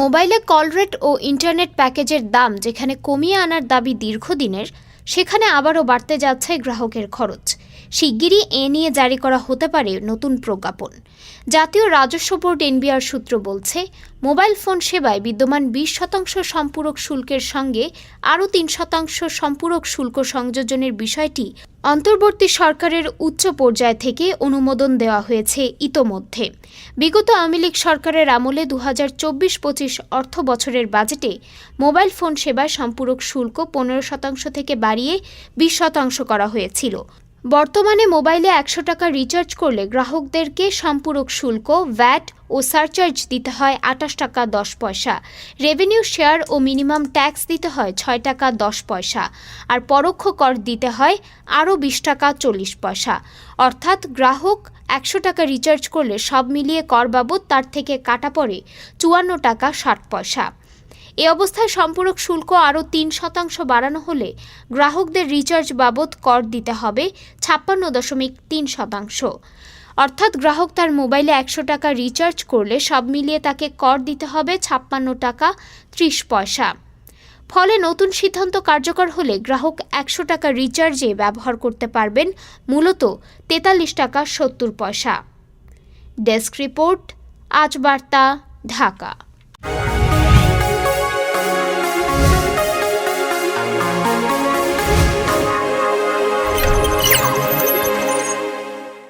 মোবাইলে call rate ও internet প্যাকেজের দাম যেখানে কমিয়ে আনার দাবি দীর্ঘদিনের, সেখানে আবারও বাড়তে যাচ্ছে গ্রাহকের খরচ। শিগগিরই এ নিয়ে জারি করা হতে পারে নতুন প্রজ্ঞাপন। জাতীয় রাজস্ব বোর্ড এনবিআর সূত্র বলছে, মোবাইল ফোন সেবায় বিদ্যমান বিশ শতাংশ সম্পূরক শুল্কের সঙ্গে আরও তিন শতাংশ সম্পূরক শুল্ক সংযোজনের বিষয়টি অন্তর্বর্তী সরকারের উচ্চ পর্যায় থেকে অনুমোদন দেওয়া হয়েছে ইতোমধ্যে। বিগত আওয়ামী লীগ সরকারের আমলে দু হাজার চব্বিশ পঁচিশ অর্থ বছরের বাজেটে মোবাইল ফোন সেবায় সম্পূরক শুল্ক পনেরো শতাংশ থেকে বাড়িয়ে বিশ শতাংশ করা হয়েছিল। বর্তমানে মোবাইলে একশো টাকা রিচার্জ করলে গ্রাহকদেরকে সম্পূরক শুল্ক ভ্যাট ও সারচার্জ দিতে হয় আটাশ টাকা দশ পয়সা। রেভিনিউ শেয়ার ও মিনিমাম ট্যাক্স দিতে হয় ছয় টাকা দশ পয়সা। আর পরোক্ষ কর দিতে হয় আরও বিশ টাকা চল্লিশ পয়সা। অর্থাৎ গ্রাহক একশো টাকা রিচার্জ করলে সব মিলিয়ে কর বাবদ তার থেকে কাটা পড়ে চুয়ান্ন টাকা ষাট পয়সা। এ অবস্থায় সম্পূরক শুল্ক আরও তিন শতাংশ বাড়ানো হলে গ্রাহকদের রিচার্জ বাবদ কর দিতে হবে ছাপ্পান্ন দশমিক তিন শতাংশ। অর্থাৎ গ্রাহক তার মোবাইলে একশো টাকা রিচার্জ করলে সব মিলিয়ে তাকে কর দিতে হবে ছাপ্পান্ন টাকা ত্রিশ পয়সা। ফলে নতুন সিদ্ধান্ত কার্যকর হলে গ্রাহক একশো টাকা রিচার্জে ব্যবহার করতে পারবেন মূলত তেতাল্লিশ টাকা সত্তর পয়সা। ডেস্ক রিপোর্ট, আজ বার্তা, ঢাকা।